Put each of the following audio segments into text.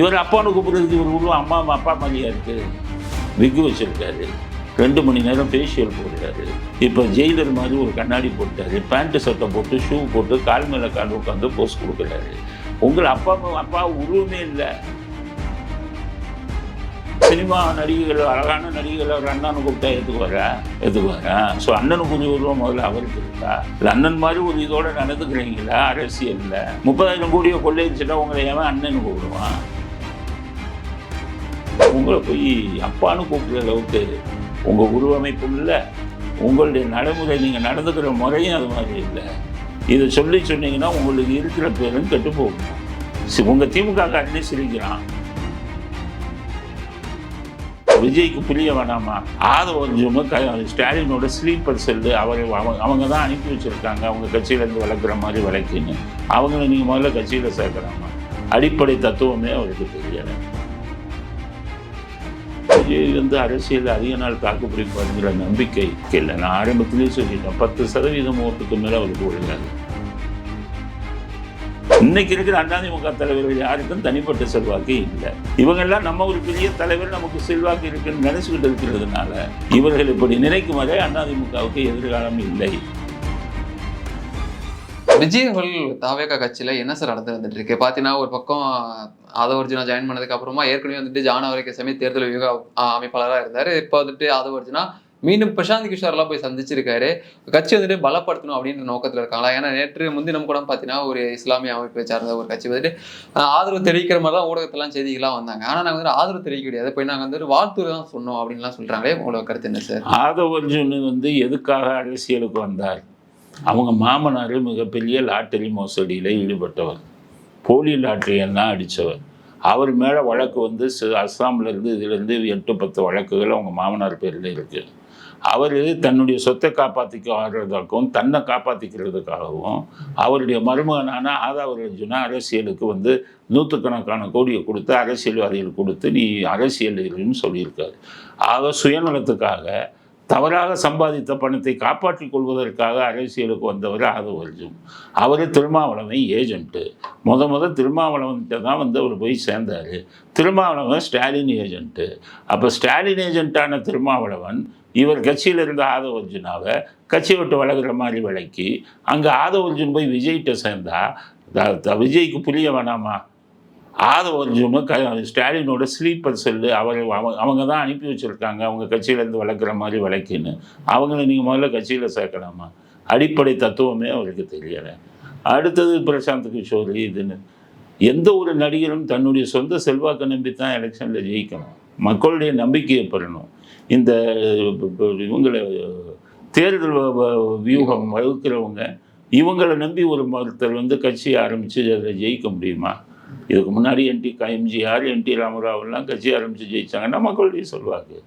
இவர் அப்பான்னு கூப்பிடுறதுக்கு இவர் உள்ள அம்மா அப்பா மாதிரியா இருக்கு. விக்கு வச்சிருக்காரு. ரெண்டு மணி நேரம் ஃபேஷியல் போடுறாரு. இப்போ ஜெயிலர் மாதிரி ஒரு கண்ணாடி போட்டாரு. பேண்ட்டு சட்டை போட்டு ஷூ போட்டு கால் மேலே கால் உட்காந்து போஸ் கொடுக்குறாரு. உங்கள் அப்பா அப்பா உருவமே இல்லை. சினிமா நடிகைகள் அழகான நடிகைகள் அவர் அண்ணனை கூப்பிட்டா ஏற்றுக்குவாரா ஏற்றுக்குவாரா ஸோ அண்ணனுக்கு ஒரு உருவம் முதல்ல அவருக்கு இருக்கா? இல்லை அண்ணன் மாதிரி ஒரு இதோட நடந்துக்கிறீங்களா? அரசியலில். முப்பதாயிரம் கோடியை கொள்ளையடிச்சுட்டா உங்களை ஏன் அண்ணன் கூப்பிடுவான்? உங்களை போய் அப்பான்னு கூப்பிடுற அளவுக்கு உங்கள் உருவமைப்பு இல்லை. உங்களுடைய நடைமுறை நீங்கள் நடந்துக்கிற முறையும் அது மாதிரி இல்லை. இதை சொல்லி சொன்னீங்கன்னா உங்களுக்கு இருக்கிற பேரும் கெட்டு போகும். உங்கள் திமுக காரனே சிரிக்கிறான். விஜய்க்கு புரிய வேணாமா? ஆதவஞ்சம க ஸ்டாலினோட ஸ்லீப்பர் செல்லு அவரை அவங்க அவங்க தான் அனுப்பி வச்சுருக்காங்க. அவங்க கட்சியிலேருந்து வளர்க்குற மாதிரி வளைக்குன்னு அவங்கள நீங்கள் முதல்ல கட்சியில் சேர்க்குறாமா அடிப்படை தத்துவமே அவருக்கு தெரியலை. விஜய் வந்து அரசியல் அதிக நாள் தாக்கு பிடிப்பாருங்கிற நம்பிக்கை இல்லை. நான் ஆரம்பத்திலேயே சொல்லிட்டேன் பத்து சதவீதம் ஓட்டுக்கு மேலே அவருக்கு ஒழுங்காது இன்னைக்கு இருக்கிற அதிமுக தலைவர்கள் யாருக்கும் தனிப்பட்ட செல்வாக்கு இல்லை. இவங்கெல்லாம் நம்ம ஒரு பெரிய தலைவர் நமக்கு செல்வாக்கு இருக்குன்னு நினைச்சுக்கிட்டு இருக்கிறதுனால இவர்கள் இப்படி நினைக்கும் வரை அதிமுகவுக்கு எதிர்காலம் இல்லை. விஜய் அவர்கள் தாவேகா கட்சியில என்ன சார் நடந்து வந்துட்டு இருக்கு பாத்தீங்கன்னா ஒரு பக்கம் ஆதவர்ஜுனா ஜாயின் பண்ணதுக்கு அப்புறமா ஏற்கனவே வந்துட்டு ஜான வரைக்கும் சமய தேர்தல் வியூக அமைப்பாளராக இருந்தாரு. இப்போ வந்துட்டு ஆதவர்ஜுனா மீண்டும் பிரசாந்த் கிஷோர்லாம் போய் சந்திச்சிருக்காரு. கட்சி வந்துட்டு பலப்படுத்தணும் அப்படின்ற நோக்கத்தில் இருக்காங்களா? ஏன்னா நேற்று முன்தினம் கூட பார்த்தீங்கன்னா ஒரு இஸ்லாமிய அமைப்பை சார்ந்த ஒரு கட்சி வந்துட்டு ஆதரவு தெரிவிக்கிற மாதிரி தான் ஊடகத்தெல்லாம் செய்திகளாக வந்தாங்க. ஆனால் நாங்கள் வந்து ஆதரவு தெரிவிக்க முடியாது. போய் நாங்கள் வந்துட்டு வாழ்த்துறை தான் சொன்னோம் அப்படின்லாம் சொல்கிறாங்களே உங்களோட கருத்து என்ன சார் ஆதவர்ஜுன் வந்து எதுக்காக அரசியலுக்கு வந்தார்? அவங்க மாமனார் மிகப்பெரிய லாட்டரி மோசடியில் ஈடுபட்டவர். போலி லாட்டரியெல்லாம் அடித்தவர் அவர் மேலே வழக்கு வந்து அஸ்ஸாம்லேருந்து இதுலேருந்து எட்டு பத்து வழக்குகள் அவங்க மாமனார் பேரில் இருக்குது அவர் தன்னுடைய சொத்தை காப்பாற்றிக்கிறதுக்கும் தன்னை காப்பாற்றிக்கிறதுக்காகவும் அவருடைய மருமகனான ஆதாவரஞ்சுனா அரசியலுக்கு வந்து நூற்றுக்கணக்கான கோடியை கொடுத்து அரசியல்வாதிகள் கொடுத்து நீ அரசியல் சொல்லியிருக்காரு. ஆக சுயநலத்துக்காக தவறாக சம்பாதித்த பணத்தை காப்பாற்றிக் கொள்வதற்காக அரசியலுக்கு வந்தவர் ஆதவர்ஜும் அவர் திருமாவளவன் ஏஜென்ட்டு. முத முத திருமாவளவன்கிட்ட தான் வந்து அவர் போய் சேர்ந்தார். திருமாவளவன் ஸ்டாலின் ஏஜென்ட்டு. அப்போ ஸ்டாலின் ஏஜென்ட்டான திருமாவளவன் இவர் கட்சியில் இருந்த ஆதவர்ஜுனாவை கட்சி விட்டு வளர்கிற மாதிரி விளக்கி அங்கே ஆதவர்ஜுன் போய் விஜய்கிட்ட சேர்ந்தா த- விஜய்க்கு புரிய வேணாமா? ஆதவ க ஸ்டாலினோட ஸ்லீப்பர் செல்லு அவர் அவங்க அவங்க தான் அனுப்பி வச்சுருக்காங்க. அவங்க கட்சியிலேருந்து வளர்க்குற மாதிரி வழக்குன்னு. அவங்கள நீங்கள் முதல்ல கட்சியில் சேர்க்கலாமா? அடிப்படை தத்துவமே அவருக்கு தெரியலை. அடுத்தது பிரசாந்த் கிஷோர் இதுன்னு. எந்த ஒரு நடிகரும் தன்னுடைய சொந்த செல்வாக்கை நம்பி தான் எலெக்ஷனில் ஜெயிக்கணும். மக்களுடைய நம்பிக்கையை பெறணும். இந்த இவங்களை தேர்தல் வ- வியூகம் வகுக்கிறவங்க இவங்களை நம்பி ஒரு ஒருத்தர் வந்து கட்சியை ஆரம்பித்து அதில் ஜெயிக்க முடியுமா? இதுக்கு முன்னாடி என்டி எம்ஜிஆர் என்டி ராமராவெல்லாம் கட்சி ஆரம்பித்து ஜெயிச்சாங்கன்னா மக்களுடைய செல்வாக்கு.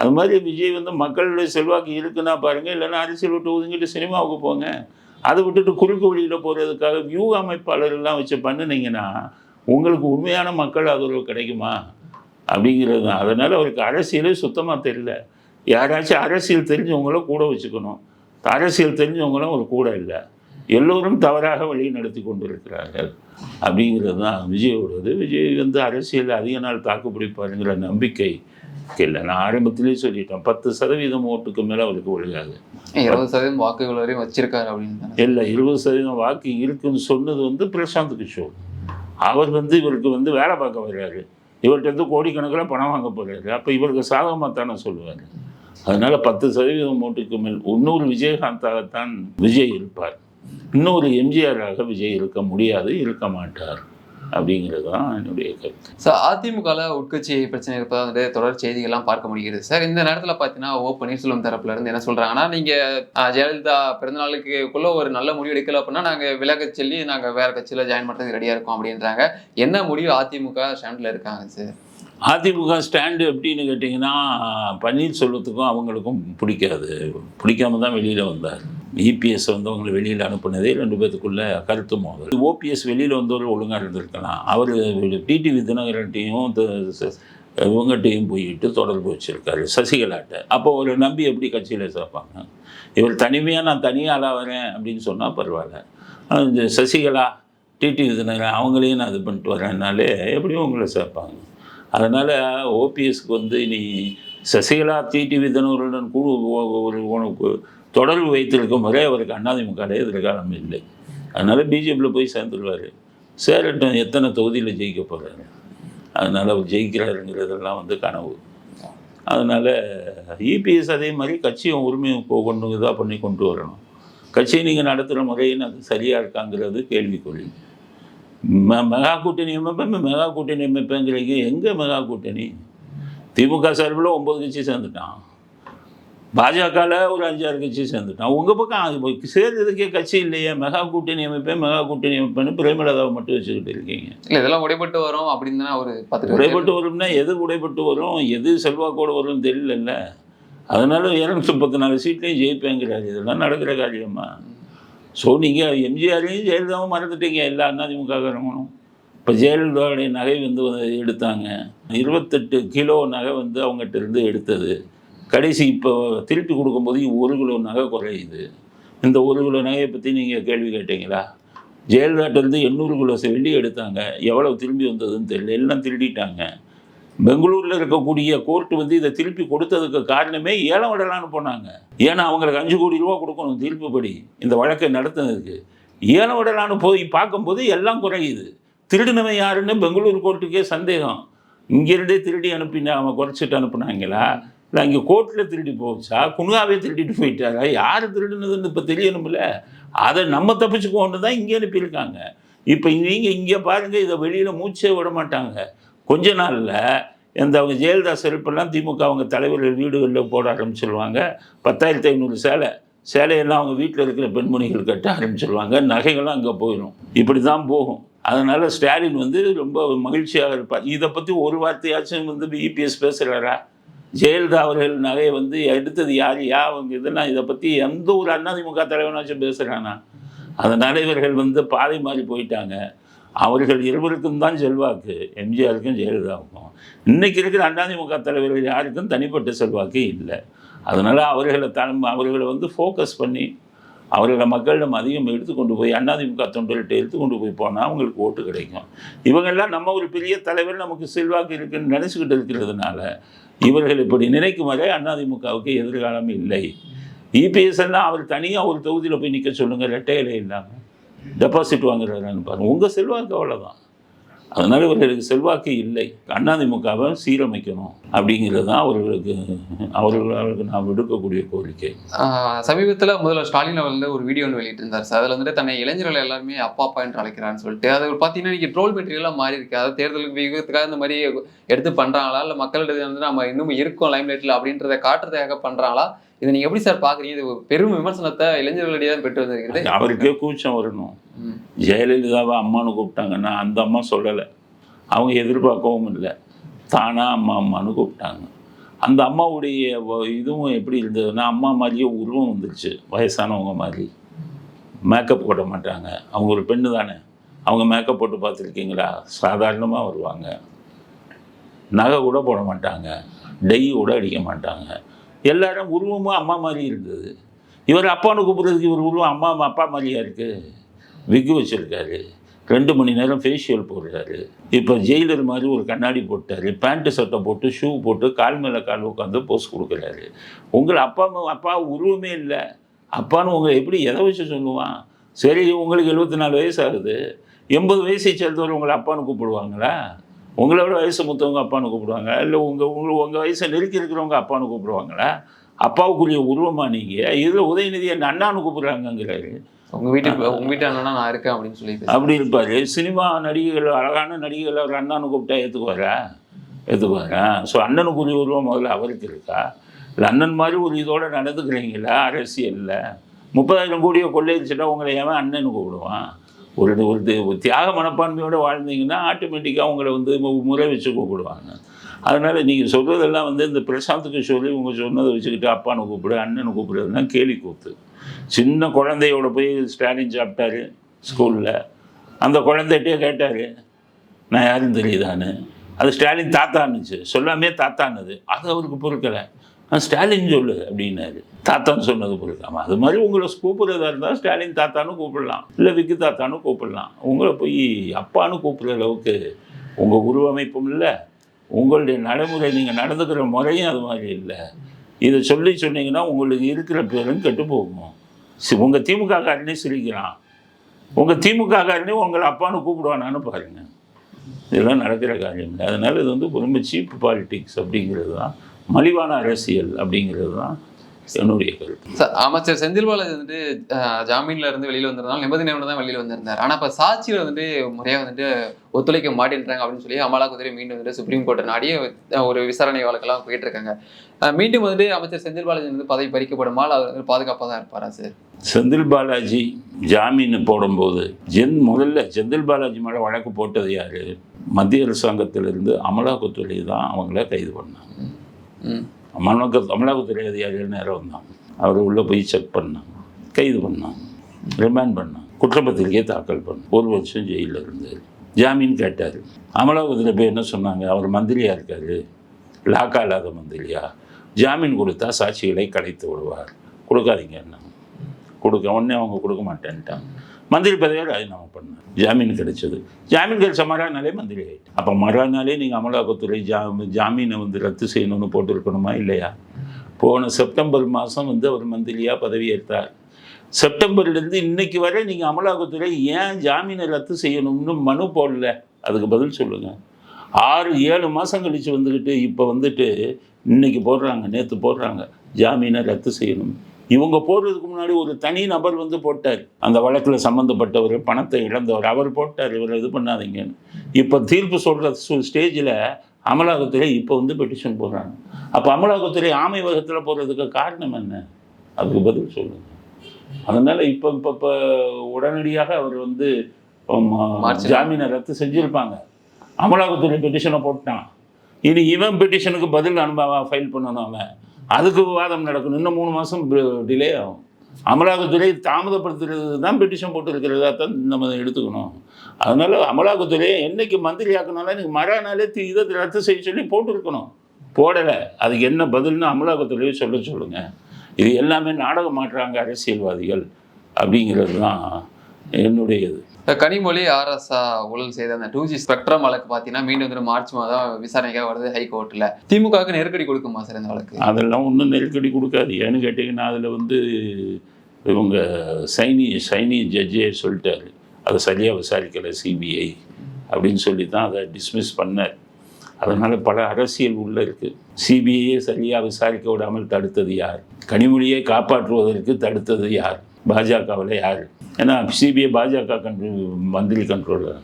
அது மாதிரி விஜய் வந்து மக்களுடைய செல்வாக்கு இருக்குன்னா பாருங்கள் இல்லைன்னா அரசியல் விட்டு ஒதுங்கிட்டு சினிமாவுக்கு போங்க. அதை விட்டுட்டு குறுக்கு வழியில் போகிறதுக்காக வியூக அமைப்பாளர்கள்லாம் வச்சு பண்ணுனீங்கன்னா உங்களுக்கு உண்மையான மக்கள் ஆதரவு கிடைக்குமா? அப்படிங்கிறது தான். அதனால் அவருக்கு அரசியலே சுத்தமாக தெரியல. யாராச்சும் அரசியல் தெரிஞ்சவங்கள கூட வச்சுக்கணும். அரசியல் தெரிஞ்சவங்களும் ஒரு கூட இல்லை. எல்லோரும் தவறாக வழி நடத்தி கொண்டிருக்கிறார்கள். அப்படிங்கிறது தான் விஜயோடது. விஜய் வந்து அரசியல் அதிக நாள் தாக்கு பிடிப்பாருங்கிற நம்பிக்கை இல்லை. நான் ஆரம்பத்திலேயே சொல்லிட்டேன் பத்து சதவீதம் ஓட்டுக்கு மேலே அவருக்கு ஒழுகாது இருபது சதவீதம் வாக்குகள் வரையும் வச்சிருக்காரு அப்படின்னு தானே. இல்லை இருபது சதவீதம் வாக்கு இருக்குன்னு சொன்னது வந்து பிரசாந்த் கிஷோர். அவர் வந்து இவருக்கு வந்து வேலை பார்க்க வர்றாரு. இவர்கிட்ட இருந்து கோடிக்கணக்கில் பணம் வாங்க போகிறாரு அப்போ இவருக்கு சாதகமாக தானே சொல்லுவார். அதனால் பத்து சதவீதம் ஓட்டுக்கு மேல் இன்னொரு விஜயகாந்தாகத்தான் விஜய் இருப்பார். இன்னொரு எம்ஜிஆராக விஜய் இருக்க முடியாது இருக்க மாட்டார் அப்படிங்கிறது தான் என்னுடைய கருத்து. சார் அதிமுகவில் உட்கட்சி பிரச்சனை இருப்பதா வந்து தொடர் செய்திகள்லாம் பார்க்க முடிகிறது. சார் இந்த நேரத்தில் பார்த்தீங்கன்னா ஓ பன்னீர்செல்வம் தரப்புல இருந்து என்ன சொல்றாங்கன்னா நீங்க அஹ், ஜெயலலிதா பிறந்தநாளுக்குள்ள ஒரு நல்ல முடிவு எடுக்கல அப்படின்னா நாங்க விலக சொல்லி நாங்க வேற கட்சியில ஜாயின் பண்றதுக்கு ரெடியா இருக்கோம் அப்படின்றாங்க. என்ன முடிவு அதிமுக ஸ்டாண்ட்ல இருக்காங்க சார் அதிமுக ஸ்டாண்டு எப்படின்னு கேட்டிங்கன்னா பன்னீர்செல்வத்துக்கும் அவங்களுக்கும் பிடிக்காது. பிடிக்காம தான் வெளியில் வந்தார். இபிஎஸ் வந்து அவங்களை வெளியில் அனுப்புனதே ரெண்டு பேத்துக்குள்ள கருத்து மோதல் ஓபிஎஸ் வெளியில் வந்தவர் ஒழுங்காக இருந்திருக்கலாம். அவர் டிடிவி தினகரன்ட்டையும் த- இவங்ககிட்டையும் போயிட்டு தொடர்பு வச்சுருக்காரு சசிகலாட்ட. அப்போ ஒரு நம்பி எப்படி கட்சியில் சேர்ப்பாங்க? இவர் தனிமையாக நான் தனியாளாக வரேன் அப்படின்னு சொன்னால் பரவாயில்ல. அந்த சசிகலா டிடி விதினகரன் அவங்களையும் நான் இது பண்ணிட்டு வரேன்னாலே எப்படியும் உங்களை சேர்ப்பாங்க. அதனால் ஓபிஎஸ்க்கு வந்து நீ சசிகலா டிடி விதினகருடன் குழு ஒரு உனக்கு தொடர்பு வைத்திருக்கும் வரை அவருக்கு அண்ணாதிமுகவே எதிர்காலம் இல்லை. அதனால் பிஜேபியில் போய் சேர்ந்துருவார். சேரட்டும் எத்தனை தொகுதியில் ஜெயிக்க போகிறாரு அதனால் அவர் ஜெயிக்கிறாருங்கிறதெல்லாம் வந்து கனவு. அதனால் இபிஎஸ் அதே மாதிரி கட்சியும் உரிமையும் கொண்டு இதாக பண்ணி கொண்டு வரணும். கட்சியை நீங்கள் நடத்துகிற முறையின் அது சரியாக இருக்காங்கிறது கேள்விக்குறி. ம மெகா கூட்டணி அமைப்பேன் மெகா கூட்டணி அமைப்பேங்கிறீங்க. எங்கே மெகா கூட்டணி? திமுக சார்பில் ஒம்பது கட்சி சேர்ந்துட்டான். பாஜகவில் ஒரு அஞ்சாறு கட்சி சேர்ந்துட்டான். உங்கள் பக்கம் அது போய் சேர்ந்ததுக்கே கட்சி இல்லையே. மெகா கூட்டணி அமைப்பேன் மெகா கூட்டணி அமைப்பேன்னு பிரேமலதாவை மட்டும் வச்சுக்கிட்டு இருக்கீங்க. இல்ல இதெல்லாம் உடைபட்டு வரும் அப்படின்னு அவர் பார்த்துட்டு உடைபட்டு வரும்னா எது உடைபட்டு வரும்? எது செல்வாக்கோடு வரும்னு தெரியலல்ல. அதனால இரநூத்தி முப்பத்தி நாலு சீட்லேயும் ஜெயிப்பேங்கிறாரு. இதெல்லாம் நடக்கிற காரியமா ஸோ நீங்கள் எம்ஜிஆரையும் ஜெயலலிதாவும் மறந்துட்டீங்க. எல்லா அதிமுககாரங்களும் இப்போ ஜெயலலிதாவுடைய நகை வந்து எடுத்தாங்க. இருபத்தெட்டு கிலோ நகை வந்து அவங்ககிட்ட இருந்து எடுத்தது. கடைசி இப்போ திருப்பி கொடுக்கும்போது ஒரு கிலோ நகை குறையுது. இந்த ஒரு கிலோ நகையை பற்றி நீங்கள் கேள்வி கேட்டீங்களா? ஜெயலலிதாட்டிலேருந்து எண்ணூறு கிலோ வெள்ளி எடுத்தாங்க. எவ்வளோ திரும்பி வந்ததுன்னு தெரியல. எல்லாம் திருடிட்டாங்க. பெங்களூரில் இருக்கக்கூடிய கோர்ட்டு வந்து இதை திருப்பி கொடுத்ததுக்கு காரணமே ஏலம் விடலான்னு போனாங்க. ஏன்னா அவங்களுக்கு அஞ்சு கோடி ரூபா கொடுக்கணும் தீர்ப்புப்படி இந்த வழக்கை நடத்துனதுக்கு. ஏலம் விடலான்னு போய் பார்க்கும்போது எல்லாம் குறையுது. திருடினவன் யாருன்னு பெங்களூர் கோர்ட்டுக்கே சந்தேகம். இங்கிருந்தே திருடி அனுப்பினா அவன் குறைச்சிட்டு அனுப்புனாங்களா? இல்லை அங்கே கோர்ட்டில் திருடி போச்சா? குனுகாவே திருடிட்டு போயிட்டாரா? யார் திருடினதுன்னு இப்போ தெரியணும்ல. அதை நம்ம தப்பிச்சுக்கோன்னு தான் இங்கே அனுப்பியிருக்காங்க. இப்போ நீங்கள் இங்கே பாருங்கள் இதை வெளியில் மூச்சே விட மாட்டாங்க. கொஞ்ச நாளில் இந்த அவங்க ஜெயலலிதா செருப்பெல்லாம் திமுக அவங்க தலைவர்கள் வீடுகளில் போட ஆரம்பிச்சிருவாங்க. பத்தாயிரத்தி ஐநூறு சேலை. சேலையெல்லாம் அவங்க வீட்டில் இருக்கிற பெண்மணிகள் கட்ட ஆரம்பிச்சிருவாங்க நகைகள்லாம் அங்கே போயிடும் இப்படி தான் போகும். அதனால் ஸ்டாலின் வந்து ரொம்ப மகிழ்ச்சியாக இருப்பார். இதை பற்றி ஒரு வார்த்தையாச்சும் வந்து இபிஎஸ் பேசுகிறாரா ஜெயலலிதா அவர்கள் நகையை வந்து எடுத்தது யார்? யா அவங்க இதெல்லாம் இதை பற்றி எந்த ஒரு அதிமுக தலைவனாச்சும் பேசுகிறானா அதனால் இவர்கள் வந்து பாதை மாறி போயிட்டாங்க. அவர்கள் இருவருக்கும் தான் செல்வாக்கு. எம்ஜிஆருக்கும் ஜெயலலிதாவுக்கும். இன்னைக்கு இருக்கிற அதிமுக தலைவர்கள் யாருக்கும் தனிப்பட்ட செல்வாக்கு இல்லை. அதனால் அவர்களை தன் அவர்களை வந்து ஃபோக்கஸ் பண்ணி அவர்களை மக்களிடம் அதிகம் எடுத்துக்கொண்டு போய் அதிமுக தொண்டர்கிட்ட எடுத்துக்கொண்டு போய் போனால் அவங்களுக்கு ஓட்டு கிடைக்கும். இவங்கெல்லாம் நம்ம ஒரு பெரிய தலைவர் நமக்கு செல்வாக்கு இருக்குன்னு நினச்சிக்கிட்டு இருக்கிறதுனால இவர்கள் இப்படி நினைக்கும் வரை அதிமுகவுக்கு எதிர்காலம் இல்லை. இபிஎஸ் எல்லாம் அவர் தனியாக ஒரு தொகுதியில் போய் நிற்க சொல்லுங்கள் ரெட்டையில இல்லாமல் டெபாசிட் வாங்குறாருன்னு பாருங்கள் உங்கள் செல்வாக்கு அவ்வளோதான் அதனால் இவர்களுக்கு செல்வாக்கு இல்லை. அதிமுகவை சீரமைக்கணும் அப்படிங்கிறது தான் அவர்களுக்கு அவர்கள் அவர்களுக்கு நான் விடுக்கக்கூடிய கோரிக்கை. சமீபத்துல முதல்வர் ஸ்டாலின் அவர் வந்து ஒரு வீடியோ ஒன்று வெளியிட்டிருந்தார். சார் அதுல வந்துட்டு தன்னை இளைஞர்கள் எல்லாருமே அப்பா அப்பா என்று அழைக்கிறான்னு சொல்லிட்டு அது பார்த்தீங்கன்னா இன்னைக்கு ட்ரோல் மெட்டீரியலாக மாறி இருக்கு. அதாவது தேர்தலுக்கு வியூகத்துக்காக இந்த மாதிரி எடுத்து பண்றாங்களா? இல்லை மக்களிடையே வந்து நம்ம இன்னும் இருக்கோம் லைம்லைட்ல அப்படின்றத காட்டுறதுக்காக பண்றாங்களா? இதை நீங்க எப்படி சார் பாக்குறீங்க? இது பெரும் விமர்சனத்தை இளைஞர்களிடையே தான் பெற்று வந்திருக்கிறது. அவருக்கே கூச்சம் வரணும். ஜெயலலிதாவை அம்மானு கூப்பிட்டாங்கன்னா அந்த அம்மா சொல்லலை. அவங்க எதிர்பார்க்கவும் இல்லை. தானாக அம்மா அம்மானு கூப்பிட்டாங்க. அந்த அம்மாவுடைய இதுவும் எப்படி இருந்ததுன்னா அம்மா மாதிரியே உருவம் வந்துருச்சு வயசானவங்க மாதிரி. மேக்கப் போட மாட்டாங்க. அவங்க ஒரு பெண்ணு தானே. அவங்க மேக்கப் போட்டு பார்த்துருக்கீங்களா? சாதாரணமாக வருவாங்க. நகை கூட போட மாட்டாங்க. டை கூட அடிக்க மாட்டாங்க. எல்லாரும் உருவமும் அம்மா மாதிரி இருந்தது. இவர் அப்பான்னு கூப்பிட்றதுக்கு இவர் உருவம் அம்மா அப்பா மாதிரியா இருக்குது விக்கு வச்சுருக்காரு. ரெண்டு மணி நேரம் ஃபேஷியல் போடுறாரு. இப்போ ஜெயிலர் மாதிரி ஒரு கண்ணாடி போட்டார். பேண்ட்டு சட்டை போட்டு ஷூ போட்டு கால் மேலே கால் உட்காந்து போஸ் கொடுக்குறாரு. உங்களை அப்பா அம்மா- அப்பா உருவமே இல்லை. அப்பான்னு உங்களை எப்படி எதை வச்சு சொல்லுவான்? சரி உங்களுக்கு எழுபத்தி நாலு வயசு ஆகுது. எண்பது வயசை சேர்ந்தவர் உங்களை அப்பான்னு கூப்பிடுவாங்களா? உங்களோட வயசு மூத்தவங்க அப்பான்னு கூப்பிடுவாங்க இல்லை உங்கள் உங்கள் உங்கள் வயசை நெருக்கி இருக்கிறவங்க அப்பான்னு கூப்பிடுவாங்களா? அப்பாவுக்குரிய உருவமாக நீங்கள் இதில் உதயநிதி என்ன அண்ணான்னு கூப்பிட்றாங்கங்கிறாரு. உங்க வீட்டுக்கு உங்க வீட்டு அண்ணனா நான் இருக்கேன் அப்படின்னு சொல்லி அப்படி இருப்பார். சினிமா நடிகைகள் அழகான நடிகைகள் அவர் அண்ணான்னு கூப்பிட்டா ஏற்றுக்குவாரா ஏற்றுக்குவாரா ஸோ அண்ணனுக்குரிய உருவம் முதல்ல அவருக்கு இருக்கா? இல்லை அண்ணன் மாதிரி ஒரு இதோடு நடந்துக்கிறீங்களா? அரசியலில். முப்பதாயிரம் கோடியை கொள்ளையடிச்சுட்டா உங்களை ஏன் அண்ணன் கூப்பிடுவான்? ஒரு ஒரு ஒரு தியாக மனப்பான்மையோடு வாழ்ந்தீங்கன்னா ஆட்டோமேட்டிக்காக உங்களை வந்து முறை வச்சு கூப்பிடுவாங்க. அதனால் நீங்கள் சொல்கிறதெல்லாம் வந்து இந்த பிரசாந்த் சொல்லி உங்க சொன்னதை வச்சுக்கிட்டு அப்பான்னு கூப்பிடு அண்ணனை கூப்பிடுறதுனா கேலி கூத்து. சின்ன குழந்தையோட போய் ஸ்டாலின் சாப்பிட்டாரு ஸ்கூலில். அந்த குழந்தைகிட்டே கேட்டார் நான் யாரும் தெரியுதான்னு? அது ஸ்டாலின் தாத்தான்னுச்சு. சொல்லாமே தாத்தானது. அது அவருக்கு பொறுக்கலை. நான் ஸ்டாலின் சொல்லு அப்படின்னாரு. தாத்தான்னு சொன்னது பொறுக்காமல் அது மாதிரி உங்களை கூப்பிட்றதா இருந்தால் ஸ்டாலின் தாத்தானு கூப்பிடலாம். இல்லை விக்கு தாத்தான்னு கூப்பிடலாம். உங்களை போய் அப்பான்னு கூப்பிட்ற அளவுக்கு உங்கள் உருவமைப்பும் இல்லை உங்களுடைய நடைமுறை நீங்கள் நடந்துக்கிற முறையும் அது மாதிரி இல்லை. இதை சொல்லி சொன்னீங்கன்னா உங்களுக்கு இருக்கிற பேரும் கெட்டு போகும்? சி- திமுக காரனே சிரிக்கிறான். உங்கள் திமுக காரனே உங்களை அப்பான்னு கூப்பிடுவானான்னு பாருங்க. இதெல்லாம் நடக்கிற காரியம் இல்லை. அதனால் இது வந்து ரொம்ப சீப் பாலிட்டிக்ஸ் அப்படிங்கிறது தான். மலிவான அரசியல் அப்படிங்கிறது தான் என்னுடைய கருத்து. சார் அமைச்சர் செந்தில் பாலாஜி வந்துட்டு ஜாமீன்ல இருந்து வெளியில வந்திருந்தாலும் நிபந்தனையோட தான் வெளியில வந்திருந்தார். ஆனா இப்ப சாட்சியில வந்துட்டு முறையா வந்துட்டு ஒத்துழைக்க மாட்டேன்றாங்க அப்படின்னு சொல்லி அமலாக்கத்துறை மீண்டும் வந்துட்டு சுப்ரீம் கோர்ட்டை நாடி அஹ், ஒரு விசாரணை வழக்கெல்லாம் போயிட்டு இருக்காங்க மீண்டும் வந்துட்டு அமைச்சர் செந்தில் பாலாஜி வந்து பதவி பறிக்கப்படுமால் அவர் வந்து பாதுகாப்பாக தான் இருப்பாரா சார்? செந்தில் பாலாஜி ஜாமீன் போடும்போது ஜென் முதல்ல செந்தில் பாலாஜி மேலே வழக்கு போட்டது யார்? மத்திய அரசாங்கத்திலிருந்து அமலாக்கத்துறை தான் அவங்கள கைது பண்ணாங்க. அமலாக்க அமலாக்கத்துறை அதிகாரிகள் நேரம் வந்தாங்க அவர் உள்ளே போய் செக் பண்ணாங்க. கைது பண்ணாங்க. ரிமாண்ட் பண்ணாங்க. குற்றப்பத்திரிகையை தாக்கல் பண்ண ஒரு வருஷம் ஜெயிலில் இருந்தார். ஜாமீன் கேட்டார். அமலாக்கத்துறை போய் என்ன சொன்னாங்க? அவர் மந்திரியாக இருக்கார். லாக்கா இல்லாத மந்திரியா? ஜாமீன் கொடுத்தா சாட்சிகளை கலைத்து விடுவார். கொடுக்காதீங்க என்ன? கொடுக்க உடனே அவங்க கொடுக்க மாட்டேன்ட்டாங்க. மந்திரி பதவியை ராஜினாமா பண்ணார் ஜாமீன் கிடைச்சது. ஜாமீன் கிடைச்ச மறானாலே மந்திரி ஆகிட்டு அப்போ மறானாலே நீங்கள் அமலாக்கத்துறை ஜா ஜாமீனை வந்து ரத்து செய்யணும்னு போட்டிருக்கணுமா இல்லையா? போன செப்டம்பர் மாதம் வந்து அவர் மந்திரியாக பதவியேற்றார். செப்டம்பர்லேருந்து இன்னைக்கு வரை நீங்கள் அமலாக்கத்துறை ஏன் ஜாமீனை ரத்து செய்யணும்னு மனு போடல? அதுக்கு பதில் சொல்லுங்கள் ஆறு ஏழு மாதம் கழித்து வந்துக்கிட்டு இப்போ வந்துட்டு இன்னைக்கு போடுறாங்க நேற்று போடுறாங்க. ஜாமீனை ரத்து செய்யணும். இவங்க போடுறதுக்கு முன்னாடி ஒரு தனி நபர் வந்து போட்டார். அந்த வழக்கில் சம்மந்தப்பட்டவர் பணத்தை இழந்தவர். அவர் போட்டார். இவர் இது பண்ணாதீங்கன்னு. இப்போ தீர்ப்பு சொல்கிற ஸ்டேஜில் அமலாக்கத்துறை இப்போ வந்து பெட்டிஷன் போடுறாங்க. அப்போ அமலாக்கத்துறை ஆமை வகத்தில் போடுறதுக்கு காரணம் என்ன? அதுக்கு பதில் சொல்லுங்கள் அதனால் இப்போ இப்போ இப்போ உடனடியாக அவர் வந்து ஜாமீனை ரத்து செஞ்சுருப்பாங்க. அமலாக்கத்துறை பெட்டிஷனை போட்டான். இனி இவன் பெட்டிஷனுக்கு பதில் அனுபவ ஃபைல் பண்ணணும் அவன். அதுக்கு விவாதம் நடக்கணும். இன்னும் மூணு மாதம் டிலே ஆகும். அமலாக்கத்துறை தாமதப்படுத்துறது தான் பெட்டிஷன் போட்டுருக்கிறதா தான் நம்ம எடுத்துக்கணும். அதனால அமலாக்கத்துறையை என்னைக்கு மந்திரி ஆக்கினாலும் எனக்கு மறுநாளே இதை ரத்து செய்ய சொல்லி போட்டிருக்கணும். போடலை. அதுக்கு என்ன பதில்னு அமலாக்கத்துறையை சொல்ல சொல்லுங்க. இது எல்லாமே நாடகம் மாற்றாங்க அரசியல்வாதிகள் அப்படிங்கிறது தான் என்னுடையது. கனிமொழி ஆர்எஸ்ஆ ஊழல் செய்த அந்த டூ ஜி ஸ்பெக்ட்ரம் வழக்கு பார்த்தீங்கன்னா மீண்டும் வந்து மார்ச் மாதம் விசாரணைக்காக வருது ஹைகோர்ட்டில் திமுகவுக்கு நெருக்கடி கொடுக்குமா சார் இந்த வழக்கு? அதெல்லாம் ஒன்றும் நெருக்கடி கொடுக்காது. ஏன்னு கேட்டிங்கன்னா அதில் வந்து இவங்க சைனி சைனி ஜட்ஜே சொல்லிட்டாரு. அதை சரியாக விசாரிக்கலை சிபிஐ அப்படின்னு சொல்லி தான் அதை டிஸ்மிஸ் பண்ணார். அதனால் பல அரசியல் உள்ளே இருக்குது சிபிஐயே சரியாக விசாரிக்க விடாமல் தடுத்தது யார்? கனிமொழியை காப்பாற்றுவதற்கு தடுத்தது யார்? பாஜகவில் யார்? ஏன்னா சிபிஐ பாஜக கண்ட்ரோல் மந்திரி கண்ட்ரோலில்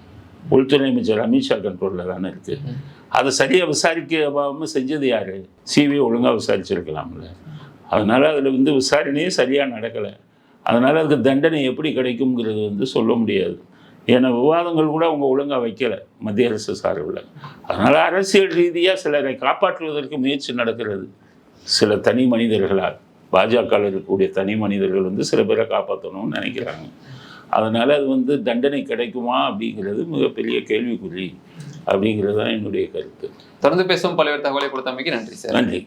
உள்துறை அமைச்சர் அமித்ஷா கண்ட்ரோலில் தானே இருக்குது அதை சரியாக விசாரிக்காமல் செஞ்சது யார்? சிபிஐ ஒழுங்காக விசாரிச்சிருக்கலாம்ல. அதனால் அதில் வந்து விசாரணையே சரியாக நடக்கலை. அதனால் அதுக்கு தண்டனை எப்படி கிடைக்குங்கிறது வந்து சொல்ல முடியாது. ஏன்னா விவாதங்கள் கூட அவங்க ஒழுங்காக வைக்கலை மத்திய அரசு சார்பில். அதனால் அரசியல் ரீதியாக சிலரை காப்பாற்றுவதற்கு முயற்சி நடக்கிறது சில தனி மனிதர்களால். பாஜகவில் இருக்கக்கூடிய தனி மனிதர்கள் வந்து சில பேரை காப்பாற்றணும்னு நினைக்கிறாங்க. அதனால் அது வந்து தண்டனை கிடைக்குமா அப்படிங்கிறது மிகப்பெரிய கேள்விக்குறி அப்படிங்கிறது தான் என்னுடைய கருத்து. தொடர்ந்து பேசும் பல்வேறு தகவலை கொடுத்தமைக்கு நன்றி சார். நன்றி.